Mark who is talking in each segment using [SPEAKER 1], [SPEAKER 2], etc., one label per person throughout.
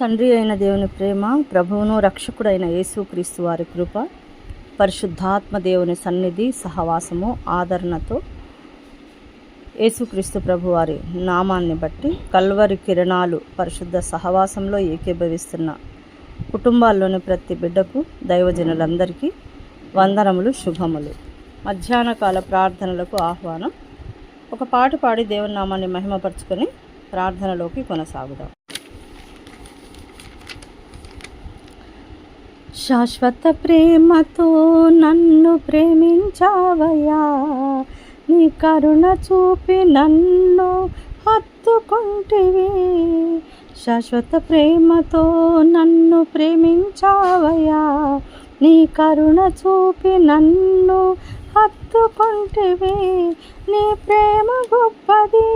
[SPEAKER 1] తండ్రి అయిన దేవుని ప్రేమ ప్రభువును రక్షకుడైన యేసుక్రీస్తు వారి కృప పరిశుద్ధాత్మ దేవుని సన్నిధి సహవాసము ఆదరణతో యేసుక్రీస్తు ప్రభు వారి నామాన్ని బట్టి కల్వరి కిరణాలు పరిశుద్ధ సహవాసంలో ఏకీభవిస్తున్న కుటుంబాల్లోని ప్రతి బిడ్డకు దైవజనులందరికీ వందనములు శుభములు. మధ్యాహ్న కాల ప్రార్థనలకు ఆహ్వానం. ఒక పాట పాడి దేవుని నామాన్ని మహిమపరుచుకొని ప్రార్థనలోకి కొనసాగుదాం. శాశ్వత ప్రేమతో నన్ను ప్రేమించావయా నీ కరుణ చూపి నన్ను హత్తుకుంటివి. శాశ్వత ప్రేమతో నన్ను ప్రేమించావయా నీ కరుణ చూపి నన్ను హత్తుకుంటివి. నీ ప్రేమ గొప్పది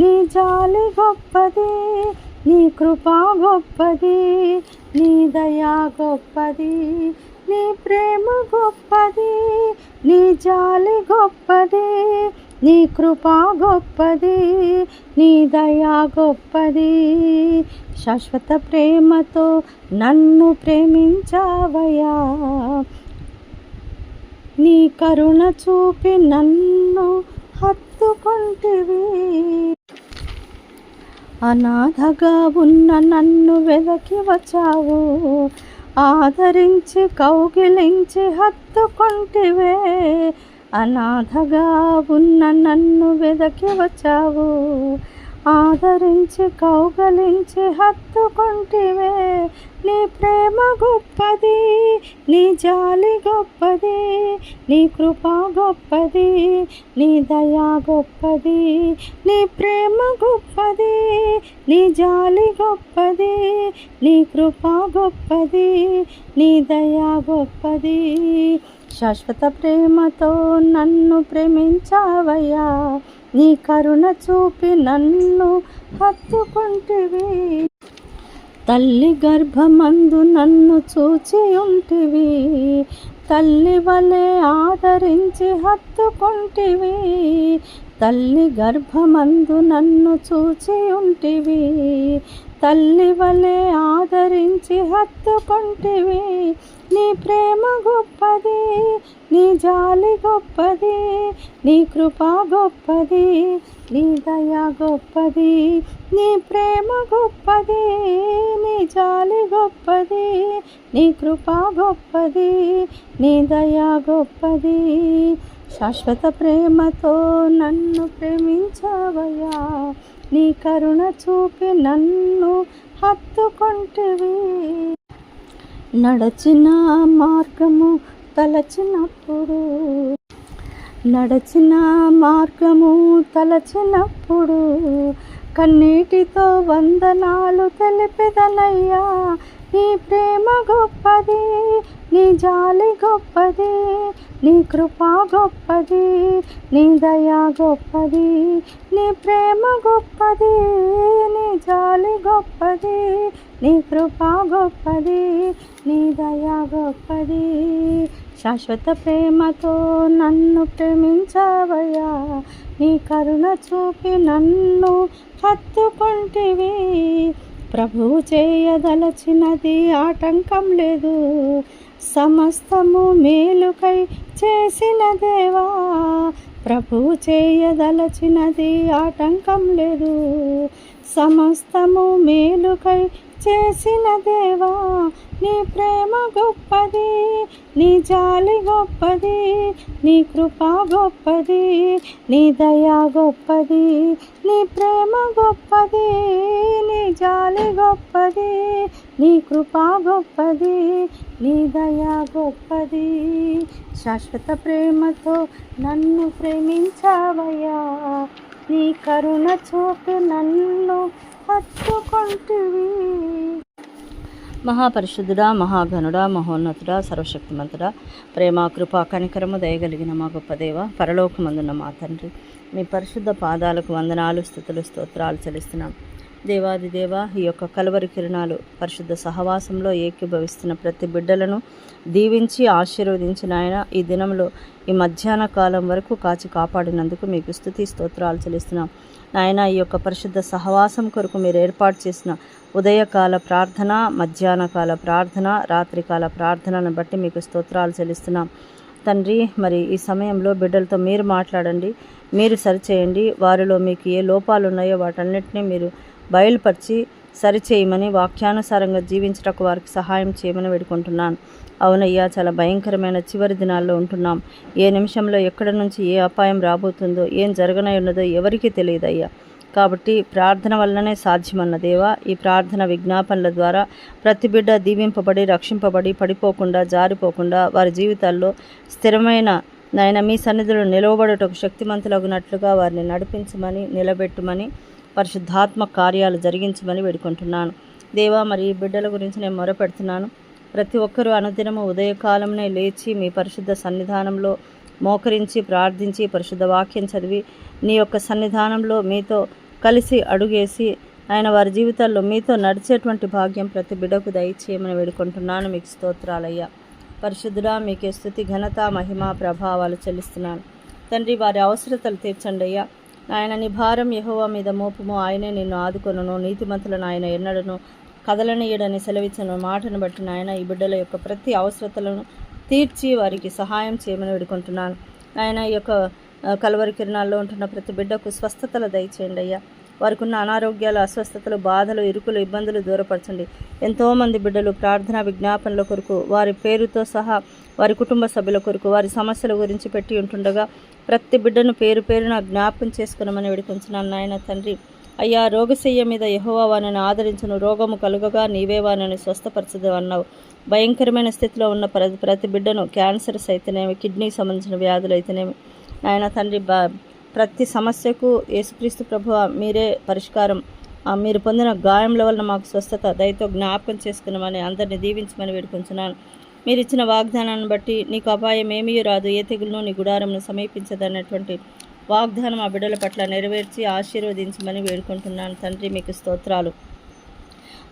[SPEAKER 1] నీ జాలి గొప్పది నీ కృప గొప్పది నీ దయా గొప్పది నీ ప్రేమ గొప్పది నీ జాలి గొప్పది నీ కృప గొప్పది నీ దయా గొప్పది. శాశ్వత ప్రేమతో నన్ను ప్రేమించావయ్యా. నీ కరుణ చూపి నన్ను హత్తుకుంటివి. అనాథగా ఉన్న నన్ను వెదకి వచ్చావు. ఆదరించి కౌగిలించి హత్తుకుంటివే. అనాథగా ఉన్న నన్ను వెదకి వచ్చావు. ఆదరించి కౌగలించి హత్తుకుంటివే. నీ ప్రేమ గొప్పది నీ జాలి గొప్పది నీ కృప గొప్పది నీ దయా గొప్పది నీ ప్రేమ గొప్పది నీ జాలి గొప్పది నీ కృప గొప్పది నీ దయా గొప్పది. శాశ్వత ప్రేమతో నన్ను ప్రేమించావయ్యా. నీ కరుణ చూపి నన్ను హత్తుకుంటివి. తల్లి గర్భమందు నన్ను చూచి ఉంటివి. తల్లి వలె ఆదరించి హత్తుకుంటివి. తల్లి గర్భమందు నన్ను చూచి ఉంటివి. తల్లి వలె ఆదరించి హత్తుకుంటివి. నీ ప్రేమ గొప్పది నీ జాలి గొప్పది నీ కృప గొప్పది నీ దయా గొప్పది నీ ప్రేమ గొప్పది నీ జాలి గొప్పది నీ కృప గొప్పది నీ దయా గొప్పది. శాశ్వత ప్రేమతో నన్ను ప్రేమించవయ్యా. నీ కరుణ చూపి నన్ను హత్తుకుంటివి. నడచిన మార్గము తలచినప్పుడు నడచిన మార్గము తలచినప్పుడు కన్నీటితో వందనాలు తెలిపిదనయ్యా. నీ ప్రేమ గొప్పది నీ జాలి గొప్పది నీ కృప గొప్పది నీ దయా గొప్పది నీ ప్రేమ గొప్పది నీ జాలి గొప్పది నీ కృపా గొప్పది నీ దయా గొప్పది. శాశ్వత ప్రేమతో నన్ను ప్రేమించవయ్యా. నీ కరుణ చూపి నన్ను హత్తుకుంటివి. ప్రభువు చేయదలచినది ఆటంకం లేదు. సమస్తము మేలుకై చేసిన దేవా. ప్రభువు చేయదలచినది ఆటంకం లేదు. సమస్తము మేలుకై చేసిన దేవా నీ ప్రేమ గొప్పది నీ జాలి గొప్పది నీ కృప గొప్పది నీ దయా గొప్పది నీ ప్రేమ గొప్పది నీ జాలి గొప్పది నీ కృప గొప్పది నీ దయా గొప్పది. శాశ్వత ప్రేమతో నన్ను ప్రేమించావయ్యా నీ కరుణ చూపి నన్ను హత్తుకొంటివి. మహాపరిశుద్ధుడా మహాఘనుడా మహోన్నతుడా సర్వశక్తిమంతుడా ప్రేమ కృపా కనికరము దయగలిగిన మా గొప్ప దేవ పరలోకమందున్న మా తండ్రి. మీ పరిశుద్ధ పాదాలకు వందనాలు స్థుతులు స్తోత్రాలు చెల్లిస్తున్నాం. దేవాది దేవ ఈ యొక్క కలువరి కిరణాలు పరిశుద్ధ సహవాసంలో ఏకీభవిస్తున్న ప్రతి బిడ్డలను దీవించి ఆశీర్వదించిన ఆయన ఈ దినంలో ఈ మధ్యాహ్న కాలం వరకు కాచి కాపాడినందుకు మీకు స్థుతి స్తోత్రాలు చెల్లిస్తున్నాం. నాయన ఈ యొక్క పరిశుద్ధ సహవాసం కొరకు మీరు ఏర్పాటు చేసిన ఉదయకాల ప్రార్థన మధ్యాహ్న కాల ప్రార్థన రాత్రికాల ప్రార్థనను బట్టి మీకు స్తోత్రాలు చెల్లిస్తున్నాం. తండ్రి మరి ఈ సమయంలో బిడ్డలతో మీరు మాట్లాడండి మీరు సరిచేయండి వారిలో మీకు ఏ లోపాలు ఉన్నాయో వాటన్నిటినీ మీరు బయలుపరిచి సరిచేయమని వాక్యానుసారంగా జీవించటకు వారికి సహాయం చేయమని వేడుకుంటున్నాను. అవునయ్యా చాలా భయంకరమైన చివరి దినాల్లో ఉంటున్నాం. ఏ నిమిషంలో ఎక్కడ నుంచి ఏ అపాయం రాబోతుందో ఏం జరగనై ఉన్నదో ఎవరికీ తెలియదయ్యా కాబట్టి ప్రార్థన వల్లనే సాధ్యమన్న దేవా ఈ ప్రార్థన విజ్ఞాపనల ద్వారా ప్రతి బిడ్డ దీవింపబడి రక్షింపబడి పడిపోకుండా జారిపోకుండా వారి జీవితాల్లో స్థిరమైన నాయన మీ సన్నిధిలో నిలవబడుటకు శక్తిమంతులగునట్లుగా వారిని నడిపించమని నిలబెట్టుమని పరిశుద్ధాత్మ కార్యాలు జరిగించమని వేడుకుంటున్నాను. దేవా మరి ఈ బిడ్డల గురించి నేను మొరపెడుతున్నాను. ప్రతి ఒక్కరూ అనుదినము ఉదయకాలంనే లేచి మీ పరిశుద్ధ సన్నిధానంలో మోకరించి ప్రార్థించి పరిశుద్ధ వాక్యం చదివి నీ యొక్క సన్నిధానంలో మీతో కలిసి అడుగేసి ఆయన వారి జీవితాల్లో మీతో నడిచేటువంటి భాగ్యం ప్రతి బిడకు దయచేయమని వేడుకుంటున్నాను. మీకు స్తోత్రాలయ్యా. పరిశుద్ధుడా మీకే స్థుతి ఘనత మహిమ ప్రభావాలు చెల్లిస్తున్నాను. తండ్రి వారి అవసరతలు తీర్చండి అయ్యా. ఆయన నీ భారం యహోవా మీద మోపము. ఆయనే నిన్ను ఆదుకొనును. నీతిమంతులను ఆయన ఎన్నడను కదలనీయడని సెలవిచ్చిన. మాటను బట్టి నాయన ఈ బిడ్డల యొక్క ప్రతి అవసరతలను తీర్చి వారికి సహాయం చేయమని వేడుకుంటున్నాను. ఆయన ఈ యొక్క కలవరి కిరణాల్లో ఉంటున్న ప్రతి బిడ్డకు స్వస్థతలు దయచేయండి అయ్యా. వారికి ఉన్న అనారోగ్యాలు అస్వస్థతలు బాధలు ఇరుకులు ఇబ్బందులు దూరపరచండి. ఎంతోమంది బిడ్డలు ప్రార్థన విజ్ఞాపనల కొరకు వారి పేరుతో సహా వారి కుటుంబ సభ్యుల కొరకు వారి సమస్యల గురించి పెట్టి ఉంటుండగా ప్రతి బిడ్డను పేరు పేరున జ్ఞాపకం చేసుకున్నామని వేడుకుంటున్నాను నాయన తండ్రి. అయ్యా రోగశయ్య మీద యహోవా వానని ఆదరించును. రోగము కలుగగా నీవే వానని స్వస్థపరచదు అన్నావు. భయంకరమైన స్థితిలో ఉన్న ప్రతి ప్రతి బిడ్డను క్యాన్సర్స్ అయితేనేమి కిడ్నీకి సంబంధించిన వ్యాధులు అయితేనేమి నాయన తండ్రి బా ప్రతి సమస్యకు యేసుక్రీస్తు ప్రభు మీరే పరిష్కారం. మీరు పొందిన గాయముల వలన మాకు స్వస్థత దయతో జ్ఞాపకం చేసుకున్నామని అందరిని దీవించమని వేడుకుంటున్నాను మీరు ఇచ్చిన వాగ్దానాన్ని బట్టి నీకు అపాయం ఏమీ రాదు ఏ తెగులను నీ గుడారంను సమీపించదన్నటువంటి వాగ్దానం ఆ బిడ్డల పట్ల నెరవేర్చి ఆశీర్వదించమని వేడుకుంటున్నాను. తండ్రి మీకు స్తోత్రాలు.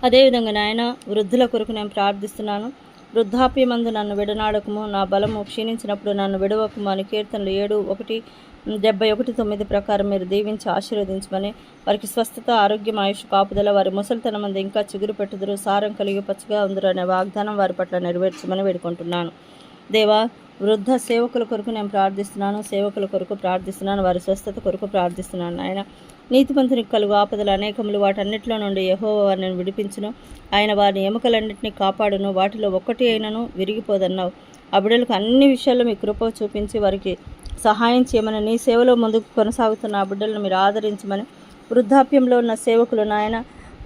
[SPEAKER 1] అదేవిధంగా నాయన వృద్ధుల కొరకు నేను ప్రార్థిస్తున్నాను. వృద్ధాప్యమందు నన్ను విడనాడకము నా బలము క్షీణించినప్పుడు నన్ను విడవకము అని కీర్తనలు ఏడు ఒకటి డెబ్బై ఒకటి తొమ్మిది ప్రకారం మీరు దీవించి ఆశీర్వదించమని వారికి స్వస్థత ఆరోగ్యం ఆయుష్ కాపుదల వారి ముసలితనం మంది ఇంకా చిగురు పెట్టుదురు సారం కలిగి పచ్చగా ఉందరు అనే వాగ్దానం వారి పట్ల నెరవేర్చమని వేడుకుంటున్నాను. దేవా వృద్ధ సేవకుల కొరకు నేను ప్రార్థిస్తున్నాను సేవకుల కొరకు ప్రార్థిస్తున్నాను వారి స్వస్థత కొరకు ప్రార్థిస్తున్నాను ఆయన నీతిమంతునికి కలుగు ఆపదలు అనేకములు వాటన్నిటిలో నుండి యహో వారిని విడిపించును. ఆయన వారిని ఎముకలన్నింటినీ కాపాడును వాటిలో ఒక్కటి అయినను విరిగిపోదన్నావు. ఆ బిడ్డలకు అన్ని విషయాల్లో మీ కృప చూపించి వారికి సహాయం చేయమని నీ సేవలో ముందుకు కొనసాగుతున్న ఆ బిడ్డలను మీరు ఆదరించమని వృద్ధాప్యంలో ఉన్న సేవకులు నాయన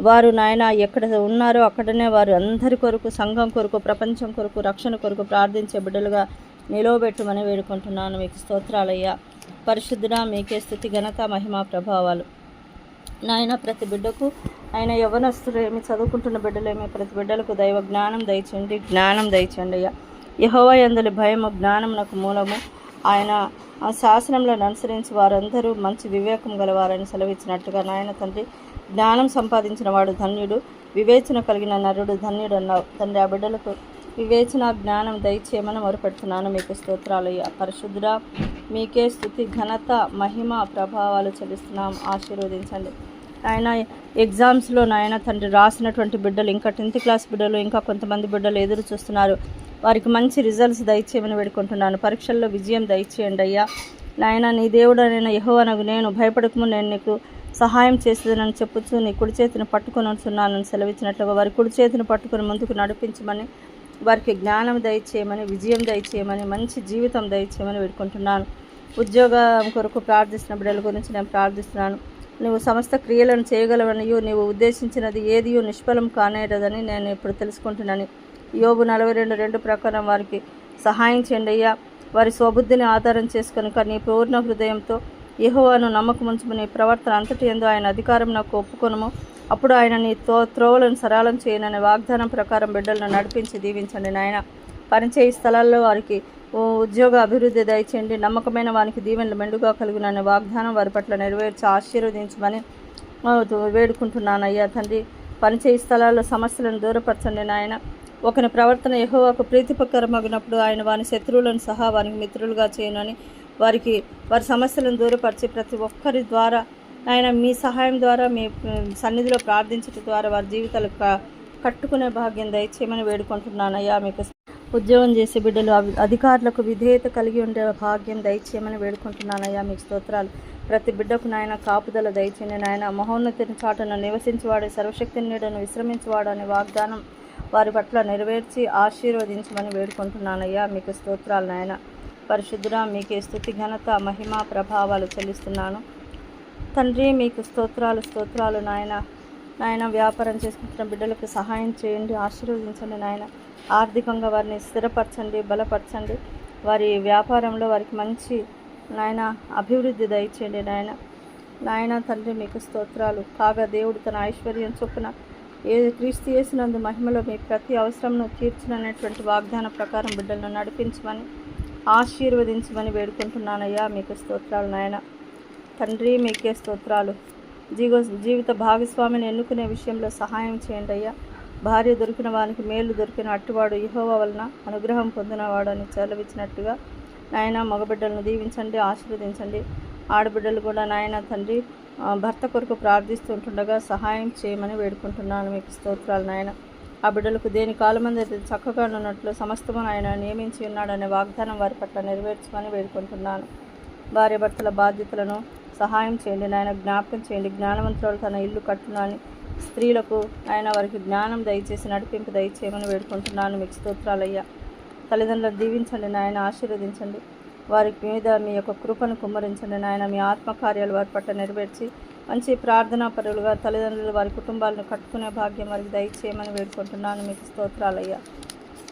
[SPEAKER 1] వారు నాయన ఎక్కడ ఉన్నారో అక్కడనే వారు అందరి కొరకు సంఘం కొరకు ప్రపంచం కొరకు రక్షణ కొరకు ప్రార్థించే బిడ్డలుగా నిలవబెట్టమని వేడుకుంటున్నాను. మీకు స్తోత్రాలయ్యా. పరిశుద్ధుడా మీకే స్థుతి ఘనత మహిమ ప్రభావాలు. నాయన ప్రతి బిడ్డకు ఆయన యవనస్తులేమి చదువుకుంటున్న బిడ్డలేమి ప్రతి బిడ్డలకు దైవ జ్ఞానం దయచండి జ్ఞానం దయచండి అయ్యా. యహోవ ఎందలి భయము జ్ఞానం నాకు మూలము. ఆయన ఆ శాసనంలను అనుసరించి వారందరూ మంచి వివేకం గలవారని సెలవిచ్చినట్టుగా నాయన తండ్రి జ్ఞానం సంపాదించిన వాడు ధన్యుడు వివేచన కలిగిన నరుడు ధన్యుడు అన్నావు. తండ్రి ఆ బిడ్డలకు వివేచన జ్ఞానం దయచేయమని మొరుపెడుతున్నాను మీకు స్తోత్రాలయ్యా పరిశుద్ధుడా మీకే స్థుతి ఘనత మహిమ ప్రభావాలు చెల్లిస్తున్నాం. ఆశీర్వదించండి. ఆయన ఎగ్జామ్స్లో నాయన తండ్రి రాసినటువంటి బిడ్డలు ఇంకా టెన్త్ క్లాస్ బిడ్డలు ఇంకా కొంతమంది బిడ్డలు ఎదురు చూస్తున్నారు. వారికి మంచి రిజల్ట్స్ దయచేయమని వేడుకుంటున్నాను. పరీక్షల్లో విజయం దయచేయండి అయ్యా. నాయన నీ దేవుడనైన యెహోవానగు నేను భయపడకము నేను నీకు సహాయం చేసేదనని చెప్పుచు నీ కుడి చేతిని పట్టుకొని ఉంటున్నానని సెలవిచ్చినట్లుగా వారి కుడి చేతిని పట్టుకొని ముందుకు నడిపించమని వారికి జ్ఞానం దయచేయమని విజయం దయచేయమని మంచి జీవితం దయచేయమని వేడుకుంటున్నాను. ఉద్యోగం కొరకు ప్రార్థిస్తున్న బిడ్డల గురించి నేను ప్రార్థిస్తున్నాను. నువ్వు సమస్త క్రియలను చేయగలవనియు నీవు ఉద్దేశించినది ఏదియు నిష్ఫలం కానేరదని నేను ఇప్పుడు తెలుసుకుంటున్నాను. యోబు నలభై రెండు రెండు ప్రకారం వారికి సహాయం చేయండి అయ్యా. వారి స్వబుద్ధిని ఆధారం చేసుకొని నీ పూర్ణ హృదయంతో యెహోవాను నమ్మకముంచుకుని ప్రవర్తన అంతటి ఎందు ఆయన అధికారం నాకు ఒప్పుకొనము. అప్పుడు ఆయన నీ తో త్రోవలను సరళం చేయననే వాగ్దానం ప్రకారం బిడ్డలను నడిపించి దీవించండి నాయన. పనిచేయి స్థలాల్లో వారికి ఓ ఉద్యోగ అభివృద్ధి దయచేయండి. నమ్మకమైన వానికి దీవెనలు మెండుగా కలిగిన వాగ్దానం వారి పట్ల నెరవేర్చి ఆశీర్వదించమని వేడుకుంటున్నానయ్యా వేడుకుంటున్నాను అయ్యా తండ్రి పనిచేయ స్థలాల్లో సమస్యలను దూరపరచండి నాయన. ఒకని ప్రవర్తన యహోవాకు ప్రీతిపకరమగినప్పుడు ఆయన వారి శత్రువులను సహా వారికి మిత్రులుగా చేయనని వారికి వారి సమస్యలను దూరపరిచి ప్రతి ఒక్కరి ద్వారా ఆయన మీ సహాయం ద్వారా మీ సన్నిధిలో ప్రార్థించడం ద్వారా వారి జీవితాలు కట్టుకునే భాగ్యం దయచేయమని వేడుకుంటున్నాను అయ్యా మీకు ఉద్యోగం చేసే బిడ్డలు అధికారులకు విధేయత కలిగి ఉండే భాగ్యం దయచేయమని వేడుకుంటున్నానయ్యా. మీకు స్తోత్రాలు. ప్రతి బిడ్డకు నాయన కాపుదల దయచేయండి నాయన. మహోన్నతిని చాటును నివసించేవాడు సర్వశక్తిని నీడను విశ్రమించేవాడు అనే వాగ్దానం వారి పట్ల నెరవేర్చి ఆశీర్వదించమని వేడుకుంటున్నానయ్యా. మీకు స్తోత్రాలు నాయన. పరిశుద్ధుడా మీకే స్థుతి ఘనత మహిమ ప్రభావాలు చెల్లిస్తున్నాను. తండ్రి మీకు స్తోత్రాలు స్తోత్రాలు నాయన. నాయన వ్యాపారం చేసుకుంటున్న బిడ్డలకు సహాయం చేయండి ఆశీర్వదించండి నాయన. ఆర్థికంగా వారిని స్థిరపరచండి బలపరచండి. వారి వ్యాపారంలో వారికి మంచి నాయన అభివృద్ధి దయచేయండి నాయన. నాయన తండ్రి మీకు స్తోత్రాలు. కాగా దేవుడు తన ఐశ్వర్యం చొప్పున ఏ క్రీస్తు చేసినందు మహిమలో మీ ప్రతి అవసరంను తీర్చిననేటువంటి వాగ్దాన ప్రకారం బిడ్డలను నడిపించమని ఆశీర్వదించమని వేడుకుంటున్నానయ్యా. మీకు స్తోత్రాలు నాయన. తండ్రి మీకే స్తోత్రాలు. జీవ జీవిత భాగస్వామిని ఎన్నుకునే విషయంలో సహాయం చేయండి అయ్యా. భార్య దొరికిన వానికి మేలు దొరికిన అట్టువాడు ఇహోవ వలన అనుగ్రహం పొందినవాడు అని చెలవిచ్చినట్టుగా నాయన మగబిడ్డలను దీవించండి ఆశీర్వదించండి. ఆడబిడ్డలు కూడా నాయన తండ్రి భర్త కొరకు ప్రార్థిస్తుంటుండగా సహాయం చేయమని వేడుకుంటున్నాను మీకు స్తోత్రాలు నాయన. ఆ బిడ్డలకు దేని కాలమంది అయితే చక్కగా ఉన్నట్లు సమస్తము ఆయన నియమించి ఉన్నాడనే వాగ్దానం వారి పట్ల నెరవేర్చమని వేడుకుంటున్నాను. భార్య భర్తల బాధ్యతలను సహాయం చేయండి నాయన జ్ఞాపకం చేయండి. జ్ఞానవంతులు తన ఇల్లు కట్టునని స్త్రీలకు ఆయన వారికి జ్ఞానం దయచేసి నడిపింపు దయచేయమని వేడుకుంటున్నాను. మీకు స్తోత్రాలయ్యా. తల్లిదండ్రులు దీవించండి నాయన ఆశీర్వదించండి. వారికి మీద మీ యొక్క కృపను కుమ్మరించండి నాయన మీ ఆత్మకార్యాలు వారి పట్ల నెరవేర్చి మంచి ప్రార్థనా పరులుగా తల్లిదండ్రులు వారి కుటుంబాలను కట్టుకునే భాగ్యం వారికి దయచేయమని వేడుకుంటున్నాను. మీకు స్తోత్రాలయ్యా.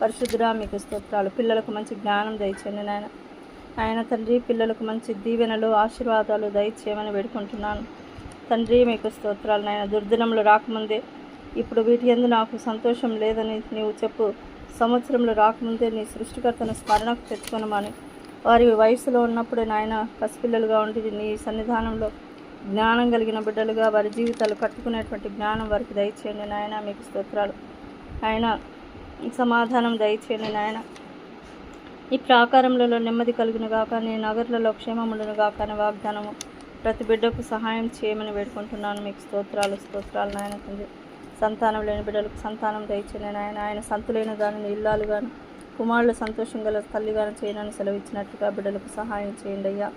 [SPEAKER 1] పరిశుద్ధురా మీకు స్తోత్రాలు. పిల్లలకు మంచి జ్ఞానం దయచేయండి నాయన. ఆయన తండ్రి పిల్లలకు మంచి దీవెనలు ఆశీర్వాదాలు దయచేయమని వేడుకుంటున్నాను. తండ్రి మీకు స్తోత్రాలు నాయన. దుర్దినములు రాకముందే ఇప్పుడు వీటి ఎందు నాకు సంతోషం లేదని నీవు చెప్పు. సంవత్సరంలో రాకముందే నీ సృష్టికర్తను స్మరణకు తెచ్చుకునమని. వారి వయసులో ఉన్నప్పుడే నాయన పసిపిల్లలుగా ఉండి నీ సన్నిధానంలో జ్ఞానం కలిగిన బిడ్డలుగా వారి జీవితాలు కట్టుకునేటువంటి జ్ఞానం వారికి దయచేయండి నాయన. మీకు స్తోత్రాలు. ఆయన సమాధానం దయచేయండి నాయన. ఈ ప్రాకారంలో నెమ్మది కలుగును గాక నీ నగర్లలో క్షేమములను గాక అనే వాగ్దానము ప్రతి బిడ్డకు సహాయం చేయమని వేడుకుంటున్నాను. మీకు స్తోత్రాలు స్తోత్రాలు నాయన తండ్రి. సంతానం లేని బిడ్డలకు సంతానం దయచేయండి నాయన. ఆయన సంతులైన దానిని ఇల్లాలుగాను కుమారులు సంతోషం గల తల్లిగాను చేయనని సెలవిచ్చినట్టుగా బిడ్డలకు సహాయం చేయండి అయ్యా.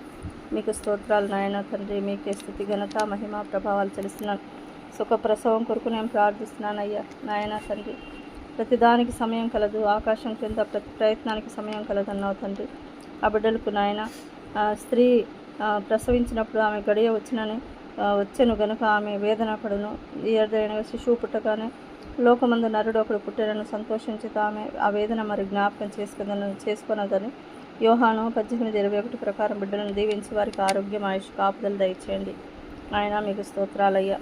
[SPEAKER 1] మీకు స్తోత్రాలు నాయన తండ్రి. మీకే స్థుతి ఘనత మహిమ ప్రభావాలు తెలుస్తున్నాను సుఖ ప్రసవం కొరకు నేను ప్రార్థిస్తున్నాను అయ్యా. నాయన తండ్రి. ప్రతిదానికి సమయం కలదు. ఆకాశం క్రింద ప్రతి ప్రయత్నానికి సమయం కలదు అన్నావు తండ్రి. ఆ బిడ్డలకు నాయన ఆ, స్త్రీ ప్రసవించినప్పుడు ఆమె గడియ వచ్చినని వచ్చాను వచ్చెను గనుక ఆమె వేదన పడును. ఈ శిశువు పుట్టగానే లోకమందు నరుడు ఒకడు పుట్టారని సంతోషించి ఆమె ఆ వేదన మరి జ్ఞాపకం చేసుకుందని చేసుకున్నదని యోహాను పద్దెనిమిది ఇరవై ఒకటి ప్రకారం బిడ్డలను దీవించి వారికి ఆరోగ్యం ఆయుష్ కాపుదలు దయచేయండి. ఆయన మీకు స్తోత్రాలయ్యా.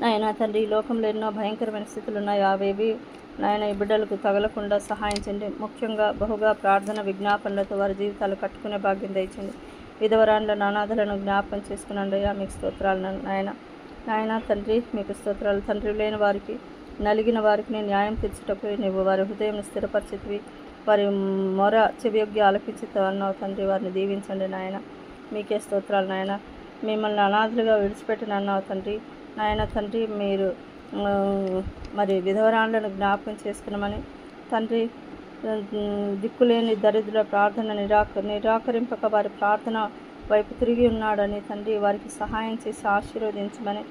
[SPEAKER 1] నాయన తండ్రి ఈ లోకంలో ఎన్నో భయంకరమైన స్థితులు ఉన్నాయి అవేవి నాయన ఈ బిడ్డలకు తగలకుండా సహాయించండి ముఖ్యంగా బహుగా ప్రార్థన విజ్ఞాపనలతో వారి జీవితాలు కట్టుకునే భాగ్యం దయచండి విధవరాండ్ల నానాథులను జ్ఞాపకం చేసుకునండి. అయ్యా మీకు స్తోత్రాలు నాయన. నాయన తండ్రి మీకు స్తోత్రాలు. తండ్రి లేని వారికి నలిగిన వారికి నేను న్యాయం తీర్చుటకు నువ్వు వారి హృదయం స్థిరపరిచితివి. వారి మొర చెవియోగ్య ఆలకించిత అన్నావు తండ్రి వారిని దీవించండి నాయన. మీకే స్తోత్రాలు నాయన. మిమ్మల్ని అనాథులుగా విడిచిపెట్టిన అన్న తండ్రి. నాయన తండ్రి మీరు మరి విధవరాండ్లను జ్ఞాపకం చేసుకున్నామని తండ్రి దిక్కులేని దరిద్రుల ప్రార్థన నిరాక నిరాకరింపక వారి ప్రార్థన వైపు తిరిగి ఉన్నాడని తండ్రి వారికి సహాయం చేసి ఆశీర్వదించమని.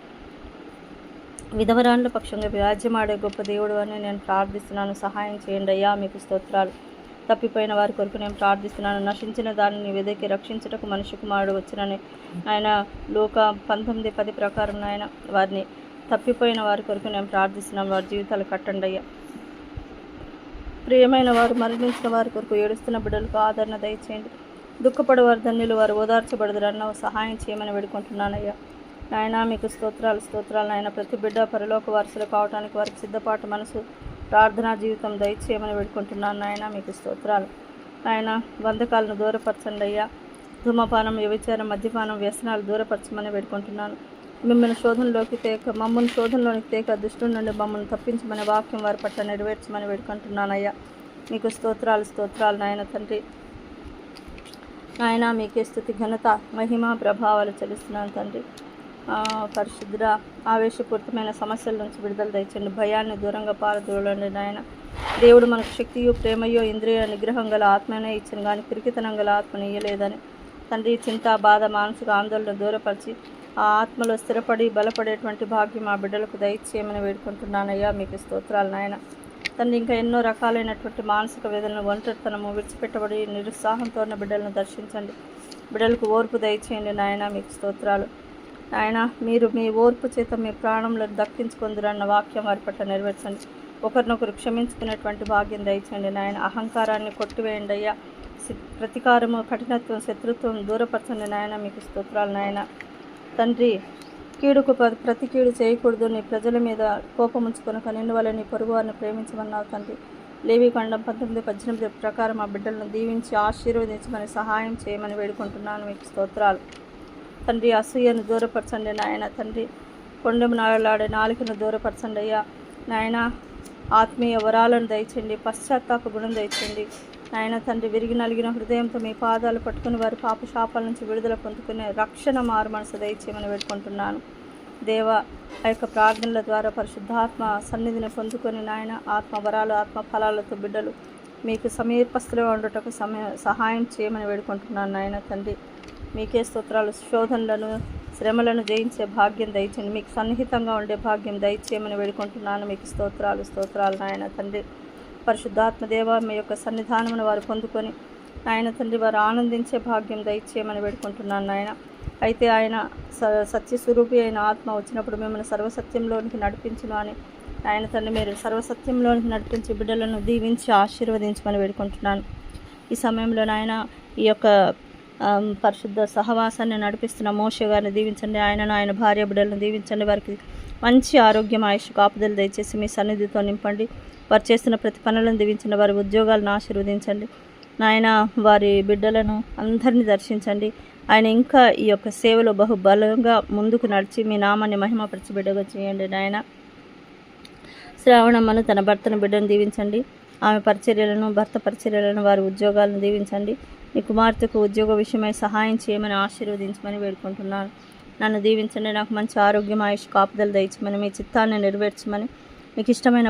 [SPEAKER 1] విధవరాండ్ల పక్షంగా వ్యాజ్యమాడే గొప్ప దేవుడు అని నేను ప్రార్థిస్తున్నాను. సహాయం చేయండి అయ్యా మీకు స్తోత్రాలు. తప్పిపోయిన వారి కొరకు నేను ప్రార్థిస్తున్నాను. నశించిన దానిని వెదకి రక్షించుటకు మనిషి కుమారుడు వచ్చినని ఆయన లోక పంతొమ్మిది పది ప్రకారం ఆయన వారిని తప్పిపోయిన వారి కొరకు నేను ప్రార్థిస్తున్నాను. వారి జీవితాలు కట్టండి అయ్యా ప్రియమైన వారు మరణించిన వారి కొరకు ఏడుస్తున్న బిడ్డలకు ఆదరణ దయచేయండి. దుఃఖపడే వారి ధన్యులు వారు ఓదార్చబడదురు అన్న సహాయం చేయమని వేడుకుంటున్నానయ్యా. నాయన మీకు స్తోత్రాలు స్తోత్రాలు నాయన. ప్రతి బిడ్డ పరలోక వారసులు కావడానికి వారికి సిద్ధపాటు మనసు ప్రార్థనా జీవితం దయచేయమని వేడుకుంటున్నాను నాయన మీకు స్తోత్రాలు. నాయన బంధకాలను దూరపరచండి అయ్యా ధూమపానం వ్యభిచారం మద్యపానం వ్యసనాలు దూరపరచమని వేడుకుంటున్నాను. మిమ్మల్ని శోధనలోకి తేక మమ్మల్ని శోధనలోనికి తేక దుష్టు నుండి మమ్మల్ని తప్పించమని వాక్యం వారి పట్ల నెరవేర్చమని వేడుకుంటున్నానయ్యా. మీకు స్తోత్రాలు స్తోత్రాలు నాయన తండ్రి. నాయన మీకే స్థుతి ఘనత మహిమ ప్రభావాలు చెల్లిస్తున్నాను తండ్రి. పరిశుద్ర ఆవేశపూరితమైన సమస్యల నుంచి విడుదల తెచ్చండి భయాన్ని దూరంగా పారదూడండి నాయన. దేవుడు మనకు శక్తియో ప్రేమయో ఇంద్రియ నిగ్రహం గల ఆత్మనే ఇచ్చిన కానీ పిరికితనం గల ఆత్మని ఇయ్యలేదని. తండ్రి చింత బాధ మానసిక ఆందోళన దూరపరిచి ఆ ఆత్మలో స్థిరపడి బలపడేటువంటి భాగ్యం మా బిడ్డలకు దయచేయమని వేడుకుంటున్నానయ్యా. మీకు స్తోత్రాలు నాయన. తండ్రి ఇంకా ఎన్నో రకాలైనటువంటి మానసిక వేదనలు ఒంటరితనము విడిచిపెట్టబడి నిరుత్సాహంతో ఉన్న బిడ్డలను దర్శించండి. బిడ్డలకు ఓర్పు దయచేయండి నాయన. మీకు స్తోత్రాలు. ఆయన మీరు మీ ఓర్పు చేత మీ ప్రాణంలో దక్కించుకుందురన్న వాక్యం వారి పట్ల నెరవేర్చండి. ఒకరినొకరు క్షమించుకునేటువంటి భాగ్యం దయచండి నాయన అహంకారాన్ని కొట్టివేయండి అయ్యా. ప్రతీకారము కఠినత్వం శత్రుత్వం దూరపరచండి నాయన మీకు స్తోత్రాలు నాయన. తండ్రి కీడుకు ప్రతి కీడు చేయకూడదు. నీ ప్రజల మీద కోపం ఉంచుకొనక నిన్ను వల్ల నీ పొరుగు వారిని ప్రేమించమన్నావు తండ్రి. లేవి పంతొమ్మిది పద్దెనిమిది ప్రకారం ఆ బిడ్డలను దీవించి ఆశీర్వదించమని సహాయం చేయమని వేడుకుంటున్నాను. మీకు స్తోత్రాలు. తండ్రి అసూయను దూరపరచండి నాయన తండ్రి. కొండము నాడలాడే నాలుకను దూరపరచండి అయ్యా. నాయన ఆత్మీయ వరాలను దయచండి పశ్చాత్తాప గుణం దయచండి నాయన తండ్రి విరిగి నలిగిన హృదయంతో మీ పాదాలు పట్టుకుని వారి పాప శాపాల నుంచి విడుదల పొందుకునే రక్షణ మారు మనసు దయచేయమని వేడుకుంటున్నాను. దేవ ఆ యొక్క ప్రార్థనల ద్వారా పరిశుద్ధాత్మ సన్నిధిని పొందుకొని నాయన ఆత్మ వరాలు ఆత్మ ఫలాలతో బిడ్డలు మీకు సమీపస్థులుగా ఉండటకు సమయ సహాయం చేయమని వేడుకుంటున్నాను నాయన తండ్రి. మీకే స్తోత్రాలు. శోధనలను శ్రమలను జయించే భాగ్యం దయచేయండి. మీకు సన్నిహితంగా ఉండే భాగ్యం దయచేయమని వేడుకుంటున్నాను. మీకు స్తోత్రాలు స్తోత్రాలు నాయన తండ్రి. పరిశుద్ధాత్మదేవ మీ యొక్క సన్నిధానమును వారు పొందుకొని ఆయన తండ్రి వారు ఆనందించే భాగ్యం దయచేయమని వేడుకుంటున్నాను నాయన. అయితే ఆయన స సత్యస్వరూపి అయిన ఆత్మ వచ్చినప్పుడు మిమ్మల్ని సర్వసత్యంలోనికి నడిపించును అని ఆయన తండ్రి మీరు సర్వసత్యంలోనికి నడిపించి బిడ్డలను దీవించి ఆశీర్వదించమని వేడుకుంటున్నాను. ఈ సమయంలో నాయన ఈ యొక్క పరిశుద్ధ సహవాసాన్ని నడిపిస్తున్న మోషే గారిని దీవించండి. ఆయనను ఆయన భార్య బిడ్డలను దీవించండి. వారికి మంచి ఆరోగ్యం ఆయుష్ కాపుదలు దయచేసి మీ సన్నిధితో నింపండి. వారు చేస్తున్న ప్రతి పనులను దీవించండి. వారి ఉద్యోగాలను ఆశీర్వదించండి. నాయన వారి బిడ్డలను అందరినీ దర్శించండి. ఆయన ఇంకా ఈ యొక్క సేవలో బహుబలంగా ముందుకు నడిచి మీ నామాన్ని మహిమపరిచి బిడ్డగా చేయండి. నాయన శ్రావణమ్మను తన భర్తను బిడ్డను దీవించండి. ఆమె పరిచర్యలను భర్త పరిచర్యలను వారి ఉద్యోగాలను దీవించండి. నీ కుమార్తెకు ఉద్యోగ విషయమై సహాయం చేయమని ఆశీర్వదించమని వేడుకుంటున్నాను. నన్ను దీవించండి. నాకు మంచి ఆరోగ్యం ఆయుష్ కాపుదలు దయచమని మీ చిత్తాన్ని నెరవేర్చమని మీకు ఇష్టమైన